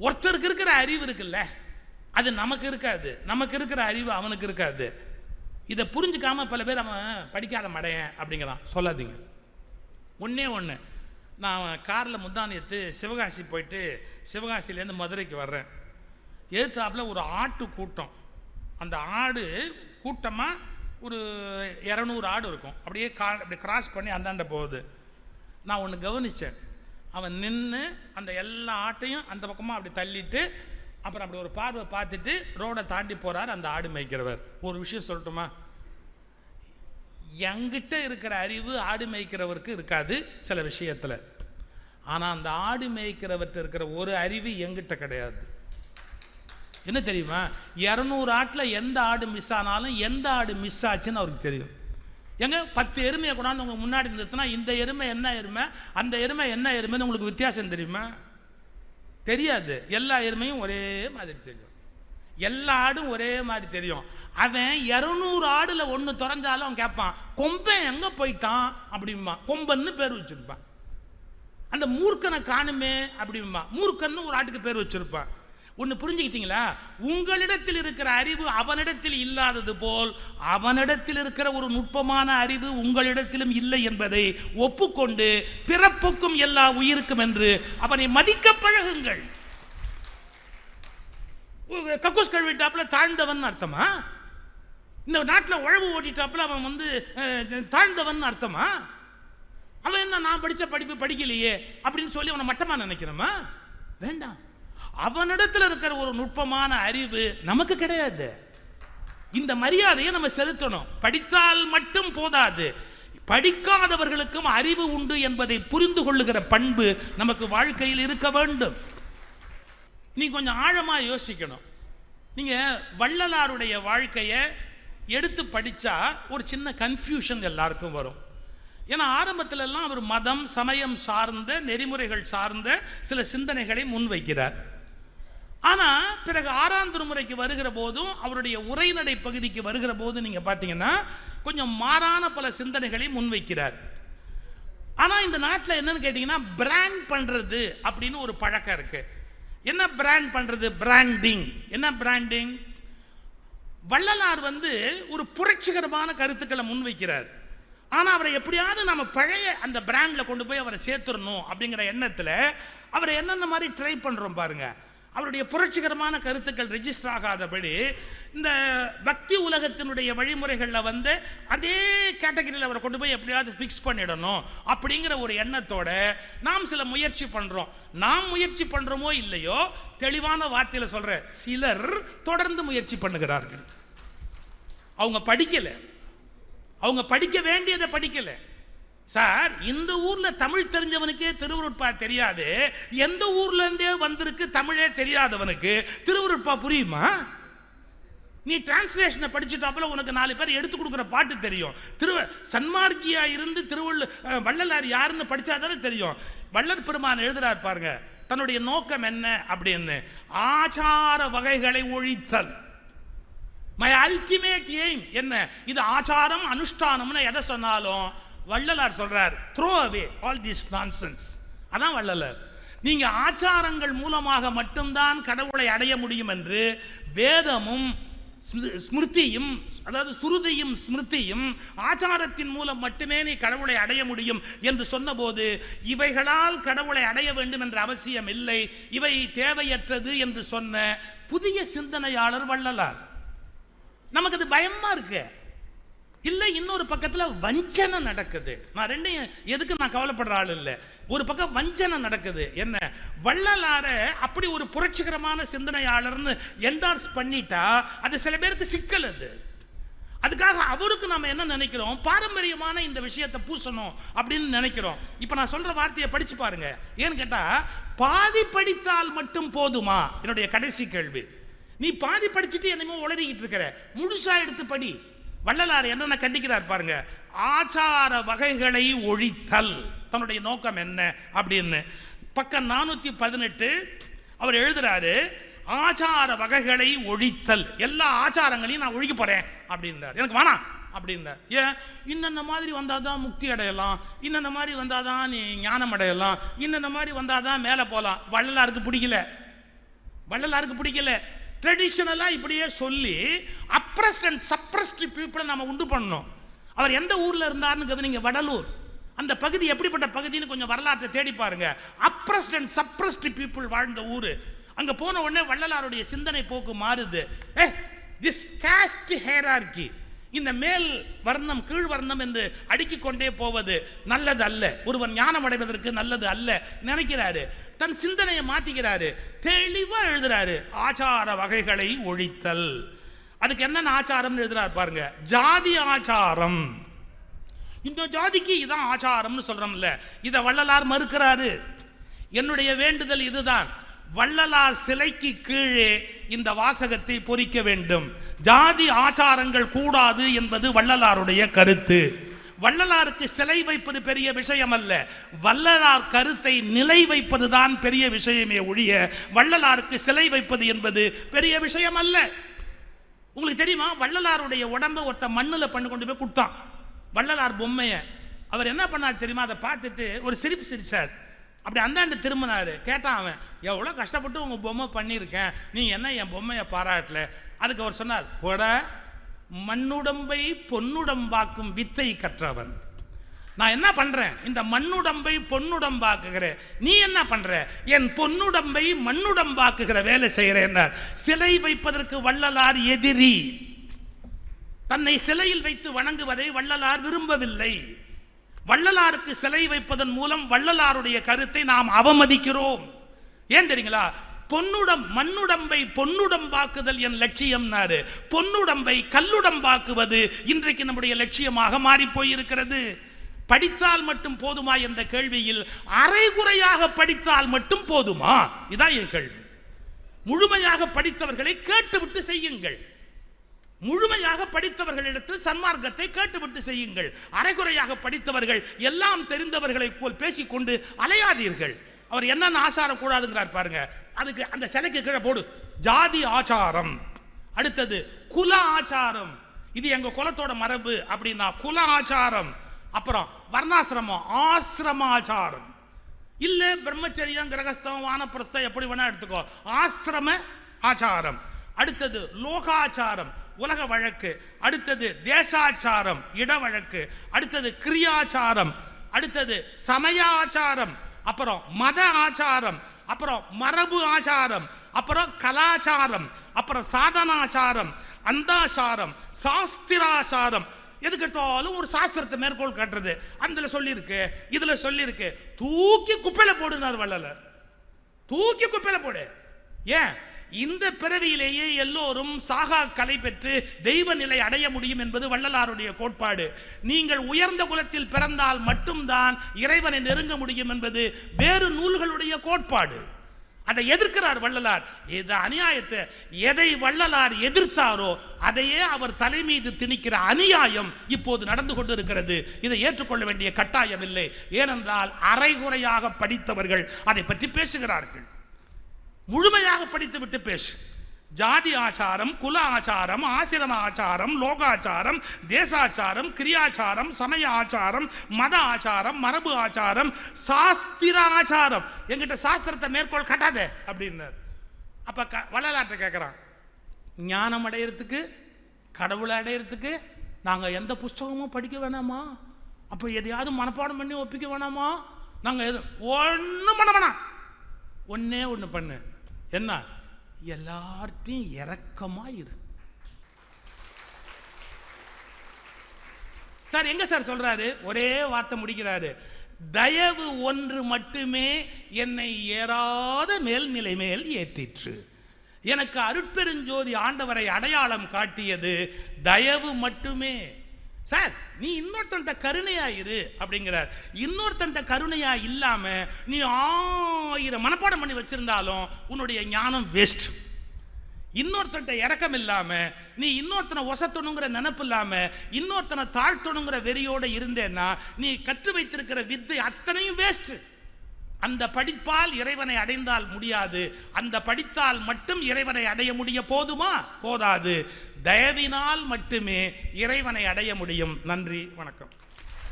ஒருத்தருக்கு இருக்கிற அறிவு இருக்குல்ல? அது நமக்கு இருக்காது. நமக்கு இருக்கிற அறிவு அவனுக்கு இருக்காது. இதை புரிஞ்சுக்காம பல பேர் அவன் படிக்காத மடையன் அப்படிங்கிறான். சொல்லாதீங்க. ஒன்றே ஒன்று நான் காரில் முந்தானியத்து சிவகாசி போயிட்டு சிவகாசிலேருந்து மதுரைக்கு வர்றேன். எதிர்த்தாப்பில் ஒரு ஆட்டு கூட்டம். அந்த ஆடு கூட்டமாக ஒரு இரநூறு ஆடு இருக்கும். அப்படியே கா அப்படி கிராஸ் பண்ணி அந்தாண்ட போகுது. நான் ஒன்று கவனித்தேன் அவன் நின்று அந்த எல்லா ஆட்டையும் அந்த பக்கமாக அப்படி தள்ளிட்டு அப்புறம் அப்படி ஒரு பார்வை பார்த்துட்டு ரோடை தாண்டி போகிறார் அந்த ஆடு மேய்க்கிறவர். ஒரு விஷயம் சொல்லட்டுமா? எங்கிட்ட இருக்கிற அறிவு ஆடு மேய்க்கிறவருக்கு இருக்காது சில விஷயத்தில். ஆனால் அந்த ஆடு மேய்க்கிறவர்கிட்ட இருக்கிற ஒரு அறிவு எங்கிட்ட கிடையாது. என்ன தெரியுமா? இரநூறு ஆட்டில் எந்த ஆடு மிஸ் ஆனாலும் எந்த ஆடு மிஸ் ஆச்சுன்னு அவருக்கு தெரியும். எங்க பத்து எருமையை கொண்டாந்து உங்க முன்னாடி நிறுத்தினா இந்த எருமை என்ன எருமை? அந்த எருமை என்ன எருமைன்னு உங்களுக்கு வித்தியாசம் தெரியுமா? தெரியாது. எல்லா எருமையும் ஒரே மாதிரி தெரியும். எல்லா ஆடும் ஒரே மாதிரி தெரியும். அவன் இரநூறு ஆடுல ஒன்று திறந்தாலும் அவன் கேட்பான் கொம்பன் எங்க போயிட்டான்? அப்படிம்பா. கொம்பன்னு பேர் வச்சிருப்பான். அந்த மூர்க்கனை காணுமே அப்படிம்பா. மூர்க்கன்னு ஒரு ஆட்டுக்கு பேர் வச்சிருப்பான். ஒன்று புரிஞ்சுக்கிட்டீங்களா? உங்களிடத்தில் இருக்கிற அறிவு அவனிடத்தில் இல்லாதது போல் அவனிடத்தில் இருக்கிற ஒரு நுட்பமான அறிவு உங்களிடத்திலும் இல்லை என்பதை ஒப்புக்கொண்டு பிறப்புக்கும் எல்லா உயிருக்கும் என்று அவனை மதிக்க பழகுங்கள். கக்கூஸ் கழுவிட்டாப்புல தாழ்ந்தவன் அர்த்தமா? இந்த நாட்டில் உழவு ஓட்டிட்டாப்புல அவன் வந்து தாழ்ந்தவன் அர்த்தமா? அவன் என்ன நான் படித்த படிப்பு படிக்கலையே அப்படின்னு சொல்லி அவனை மட்டமாக நினைக்கிறோமா வேண்டாம். அவனிடத்தில் இருக்கிற ஒரு நுட்பமான அறிவு நமக்கு கிடையாது. இந்த மரியாதையை நம்ம செலுத்தணும். படித்தால் மட்டும் போதாது. படிக்காதவர்களுக்கும் அறிவு உண்டு என்பதை புரிந்து கொள்ளுகிற பண்பு நமக்கு வாழ்க்கையில் இருக்க வேண்டும். நீ கொஞ்சம் ஆழமாக யோசிக்கணும். நீங்கள் வள்ளலாருடைய வாழ்க்கையை எடுத்து படித்தா ஒரு சின்ன கன்ஃபியூஷன் எல்லாருக்கும் வரும். ஏன்னா ஆரம்பத்தில் எல்லாம் அவர் மதம் சமயம் சார்ந்த நெறிமுறைகள் சார்ந்த சில சிந்தனைகளை முன்வைக்கிறார். ஆனால் பிறகு ஆறாம் திருமுறைக்கு வருகிற போதும் அவருடைய உரைநடை பகுதிக்கு வருகிற போதும் நீங்கள் பார்த்தீங்கன்னா கொஞ்சம் மாறான பல சிந்தனைகளை முன்வைக்கிறார். ஆனால் இந்த நாட்டில் என்னன்னு கேட்டிங்கன்னா பிராண்ட் பண்ணுறது அப்படின்னு ஒரு பழக்கம் இருக்குது என்ன பிராண்ட் பண்ணுறது பிராண்டிங் என்ன பிராண்டிங் வள்ளலார் வந்து ஒரு புரட்சிகரமான கருத்துக்களை முன்வைக்கிறார். ஆனால் அவரை எப்படியாவது நம்ம பழைய அந்த பிராண்டில் கொண்டு போய் அவரை சேர்த்துடணும் அப்படிங்கிற எண்ணத்தில் அவரை என்னென்ன மாதிரி ட்ரை பண்ணுறோம் பாருங்கள் அவருடைய புரட்சிகரமான கருத்துக்கள் ரெஜிஸ்டர் ஆகாதபடி இந்த பக்தி உலகத்தினுடைய வழிமுறைகளில் வந்து அதே கேட்டகரியில் அவரை கொண்டு போய் எப்படியாவது ஃபிக்ஸ் பண்ணிடணும் அப்படிங்கிற ஒரு எண்ணத்தோட நாம் சில முயற்சி பண்ணுறோம் நாம் முயற்சி பண்ணுறோமோ இல்லையோ தெளிவான வார்த்தையில் சொல்கிற சிலர் தொடர்ந்து முயற்சி பண்ணுகிறார்கள். அவங்க படிக்கலை. அவங்க படிக்க வேண்டியதை படிக்கல. சார் இந்த ஊரில் தமிழ் தெரிஞ்சவனுக்கே திருவுருட்பா தெரியாது. எந்த ஊர்லேருந்தே வந்திருக்கு தமிழே தெரியாதவனுக்கு. திருவுருட்பா புரியுமா? நீ டிரான்ஸ்லேஷனை படிச்சுட்டாப்புல உனக்கு நாலு பேர் எடுத்து கொடுக்குற பாட்டு தெரியும். திரு சன்மார்க்கியா இருந்து திருவள்ளு வள்ளலார் யாருன்னு படித்தாதானே தெரியும். வள்ளல் பெருமான் எழுதுறார் பாருங்க தன்னுடைய நோக்கம் என்ன அப்படின்னு. ஆச்சார வகைகளை ஒழித்தல். மை அல்டிமேட் எய்ம் என்ன? இது ஆச்சாரம் அனுஷ்டானம்னு எதை சொன்னாலும் வள்ளலார் சொல்றார் throw away all this nonsense அதான் வள்ளலார். நீங்க ஆச்சாரங்கள் மூலமாக மட்டும்தான் கடவுளை அடைய முடியும் என்று வேதமும் ஸ்மிருதியும் அதாவது சுருதியும் ஸ்மிருதியும் ஆச்சாரத்தின் மூலம் மட்டுமே நீ கடவுளை அடைய முடியும் என்று சொன்னபோது இவைகளால் கடவுளை அடைய வேண்டும் என்ற அவசியம் இல்லை. இவை தேவையற்றது என்று சொன்ன புதிய சிந்தனையாளர் வள்ளலார். நமக்கு அது பயமா இருக்கு. இல்லை இன்னொரு பக்கத்துல வஞ்சனை நடக்குது. நான் ரெண்டையும் எதுக்கு நான் கவலைப்படுற ஆள் இல்லை. ஒரு பக்கம் வஞ்சனை நடக்குது. என்ன? வள்ளலார அப்படி ஒரு புரட்சிகரமான சிந்தனையாளர்னு என்டார்ஸ் பண்ணிட்டா அது சில பேருக்கு சிக்கல் அது. அதுக்காக அவருக்கு நாம என்ன நினைக்கிறோம்? பாரம்பரியமான இந்த விஷயத்தை பூசணும் அப்படின்னு நினைக்கிறோம். இப்போ நான் சொல்ற வார்த்தையை படிச்சு பாருங்க. ஏன்னு கேட்டா பாதி படித்தால் மட்டும் போதுமா? என்னுடைய கடைசி கேள்வி. நீ பாதி படிச்சுட்டு என்னமோ உளறிக்கிட்டு இருக்கிற. முழுசா எடுத்து படி. வள்ளலார் என்னென்ன கண்டிக்கிறார் பாருங்க. ஆச்சார வகைகளை ஒழித்தல். தன்னுடைய நோக்கம் என்ன அப்படின்னு. பக்கம் நானூற்றி பதினெட்டு அவர் எழுதுறாரு ஆச்சார வகைகளை ஒழித்தல். எல்லா ஆச்சாரங்களையும் நான் ஒழிக்க போறேன் அப்படின்றார். எனக்கு வேணாம் அப்படின்றார். ஏன்? இன்னென்ன மாதிரி வந்தால் தான் முக்தி அடையலாம். இன்னென்ன மாதிரி வந்தால் தான் நீ ஞானம் அடையலாம். இன்னென்ன மாதிரி வந்தால் தான் மேலே போகலாம். வள்ளலாருக்கு பிடிக்கல. வள்ளலாருக்கு பிடிக்கல. ட்ரெடிஷ்னலாக இப்படியே சொல்லி அப்ரஸ்ட் அண்ட் சப்ரஸ்ட் பீப்புளை நம்ம உண்டு பண்ணணும். அவர் எந்த ஊரில் இருந்தார்னு கவனிங்க வடலூர். அந்த பகுதி எப்படிப்பட்ட பகுதின்னு கொஞ்சம் வரலாற்றை தேடி பாருங்க. அப்ரஸ்ட் அண்ட் சப்ரஸ்ட் பீப்புள் வாழ்ந்த ஊர். அங்கே போன உடனே வள்ளலாருடைய சிந்தனை போக்கு மாறுது. ஏ திஸ் காஸ்ட் ஹேரார்கி இந்த மேல் வர்ணம் கீழ் வர்ணம் என்று அடுக்கிக் கொண்டே போவது நல்லது அல்ல ஒருவன் ஞானம் அடைவதற்கு நல்லது அல்ல நினைக்கிறாரு. தன் சிந்தனையை மாத்திக்கிறாரு தெளிவா எழுதுறாரு. ஆச்சார வகைகளை ஒழித்தல். அதுக்கு என்னென்ன ஆச்சாரம்னு எழுதுறாரு பாருங்க. ஜாதி ஆச்சாரம். இந்த ஜாதிக்கு இதான் ஆச்சாரம்னு சொல்றோம்ல. இதை வள்ளலார் மறுக்கிறாரு. என்னுடைய வேண்டுதல் இதுதான். வள்ளலார் சிலைக்கு கீழே இந்த வாசகத்தை பொறிக்க வேண்டும். ஜாதி ஆச்சாரங்கள் கூடாது என்பது வள்ளலாருடைய கருத்து. வள்ளலாருக்கு சிலை வைப்பது பெரிய விஷயம் அல்ல வள்ளலார் கருத்தை நிலை வைப்பதுதான் பெரிய விஷயமே ஒழிய வள்ளலாருக்கு சிலை வைப்பது என்பது பெரிய விஷயம் அல்ல உங்களுக்கு தெரியுமா? வள்ளலாருடைய உடம்பை ஒருத்த மண்ணில் பண்ணு கொண்டு போய் கொடுத்தான். வள்ளலார் பொம்மையை. அவர் என்ன பண்ணார் தெரியுமா? அதை பார்த்துட்டு ஒரு சிரிப்பு சிரிச்சார். அப்படி அந்தாண்டு திரும்பினாரு கேட்டான் அவன் எவ்வளோ கஷ்டப்பட்டு உங்கள் பொம்மை பண்ணியிருக்கேன். நீ என்ன என் பொம்மையை பாராட்டல? அதுக்கு அவர் சொன்னார் போட மண்ணுடம்பை பொன்னுடம்பாக்கும் வித்தை கற்றவன். நான் என்ன பண்ணுறேன் இந்த மண்ணுடம்பை பொன்னுடம்பாக்குகிறேன். நீ என்ன பண்ணுற என் பொன்னுடம்பை மண்ணுடம்பாக்குகிற வேலை செய்கிறேன் சிலை வைப்பதற்கு வள்ளலார் எதிரி. தன்னை சிலையில் வைத்து வணங்குவதை வள்ளலார் விரும்பவில்லை. வள்ளலாருக்கு சிலை வைப்பதன் மூலம் வள்ளலாருடைய கருத்தை நாம் அவமதிக்கிறோம். ஏன் தெரியுங்களா? பொன்னுடம் மண்ணுடம்பை பொன்னுடம்பாக்குதல் என் லட்சியம்னாரு. பொன்னுடம்பை கல்லுடம்பாக்குவது இன்றைக்கு நம்முடைய லட்சியமாக மாறி போயிருக்கிறது. படித்தால் மட்டும் போதுமா என்ற கேள்வியில் அரைகுறையாக படித்தால் மட்டும் போதுமா? இதான் என் கேள்வி. முழுமையாக படித்தவர்களை கேட்டுவிட்டு செய்யுங்கள். முழுமையாக படித்தவர்களிடத்தில் சன்மார்க்கத்தை கேட்டுவிட்டு செய்யுங்கள். அரைகுறையாக படித்தவர்கள் எல்லாம் தெரிந்தவர்களைப் போல் பேசிக்கொண்டு அலையாதீர்கள். அவர் என்னென்ன ஆசாரம் கூடாதுங்கிறார் பாருங்க. அதுக்கு அந்த சிலைக்கு கீழே போடு. ஜாதி ஆச்சாரம். அடுத்தது குல ஆச்சாரம். இது எங்க குலத்தோட மரபு அப்படின்னா குல ஆச்சாரம். அப்புறம் வர்ணாசிரமம் ஆசிரமாச்சாரம். இல்ல பிரம்மச்சரியம் கிரகஸ்தம் வானப்பிரஸ்தம் எப்படி வேணா எடுத்துக்கோ. ஆசிரம ஆச்சாரம். அடுத்தது லோகாச்சாரம். உலக வழக்கு அடுத்தது தேசாச்சாரம் இட வழக்கு அடுத்தது கிரியாச்சாரம் அடுத்தது சமய ஆச்சாரம் அப்புறம் மத ஆச்சாரம் அப்புறம் மரபு ஆச்சாரம் அப்புறம் கலாச்சாரம் அப்புறம் சாதனாச்சாரம் அந்தாசாரம் சாஸ்திராசாரம் எதுக்கு ஒரு சாஸ்திரத்தை மேற்கோள் காட்டுறது. அந்த சொல்லியிருக்கு இதில் சொல்லியிருக்கு. தூக்கி குப்பையில் போடுனார் வள்ளலர். தூக்கி குப்பையில் போடு. ஏன்? இந்த பிறவியிலேயே எல்லோரும் சாகா கலை பெற்று தெய்வ நிலை அடைய முடியும் என்பது வள்ளலாருடைய கோட்பாடு. நீங்கள் உயர்ந்த குலத்தில் பிறந்தால் மட்டும்தான் இறைவனை நெருங்க முடியும் என்பது வேறு நூல்களுடைய கோட்பாடு. அதை எதிர்க்கிறார் வள்ளலார். இந்த அநியாயத்தை எதை வள்ளலார் எதிர்த்தாரோ அதையே அவர் தலை மீது திணிக்கிற அநியாயம் இப்போது நடந்து கொண்டிருக்கிறது. இதை ஏற்றுக்கொள்ள வேண்டிய கட்டாயம் இல்லை. ஏனென்றால் அரைகுறையாக படித்தவர்கள் அதை பற்றி பேசுகிறார்கள். முழுமையாக படித்து விட்டு பேசு. ஜாதி ஆச்சாரம் குல ஆச்சாரம் ஆசிரம ஆச்சாரம் லோகாச்சாரம் தேசாச்சாரம் கிரியாச்சாரம் சமய ஆச்சாரம் மத ஆச்சாரம் மரபு ஆச்சாரம் சாஸ்திர ஆச்சாரம். எங்கிட்ட சாஸ்திரத்தை மேற்கோள் கட்டாதே அப்படின்னார். அப்போ க வள்ளலாற்றை கேட்குறான் ஞானம் அடையிறதுக்கு கடவுளை அடையிறதுக்கு நாங்கள் எந்த புஸ்தகமும் படிக்க வேணாமா? அப்போ எதையாவது மனப்பாடம் பண்ணி ஒப்பிக்க வேணாமா? நாங்கள் எது ஒன்றும் பண்ண வேணாம். ஒன்றே ஒன்று பண்ணு. என்ன? எல்லார்ட்டையும் இறக்கமாக இரு சார் எங்க சார் சொல்றாரு? ஒரே வார்த்தை முடிக்கிறாரு. தயவு ஒன்று மட்டுமே என்னை ஏறாத மேல்நிலை மேல் ஏற்றிற்று. எனக்கு அருட்பெருஞ்சோதி ஆண்டவரை அடையாளம் காட்டியது தயவு மட்டுமே. சார் நீ இன்னொருத்தன்ட்ட கருணையா இரு அப்படிங்கிறார். இன்னொருத்தன்ட்ட கருணையா இல்லாம நீ ஆயிரம் மனப்பாடம் பண்ணி வச்சிருந்தாலும் உன்னுடைய ஞானம் வேஸ்ட் இன்னொருத்தன்ட்ட இறக்கம் இல்லாம நீ இன்னொருத்தனை ஒசத்தணுங்கிற நினப்பு இல்லாம இன்னொருத்தனை தாழ்த்தணுங்கிற வெறியோட இருந்தேன்னா நீ கற்று வைத்திருக்கிற வித்தை அத்தனையும் வேஸ்ட் அந்த படிப்பால் இறைவனை அடைந்தால் முடியாது. அந்த படித்தால் மட்டும் இறைவனை அடைய முடிய போதுமா? போதாது. தயவினால் மட்டுமே இறைவனை அடைய முடியும். நன்றி வணக்கம்.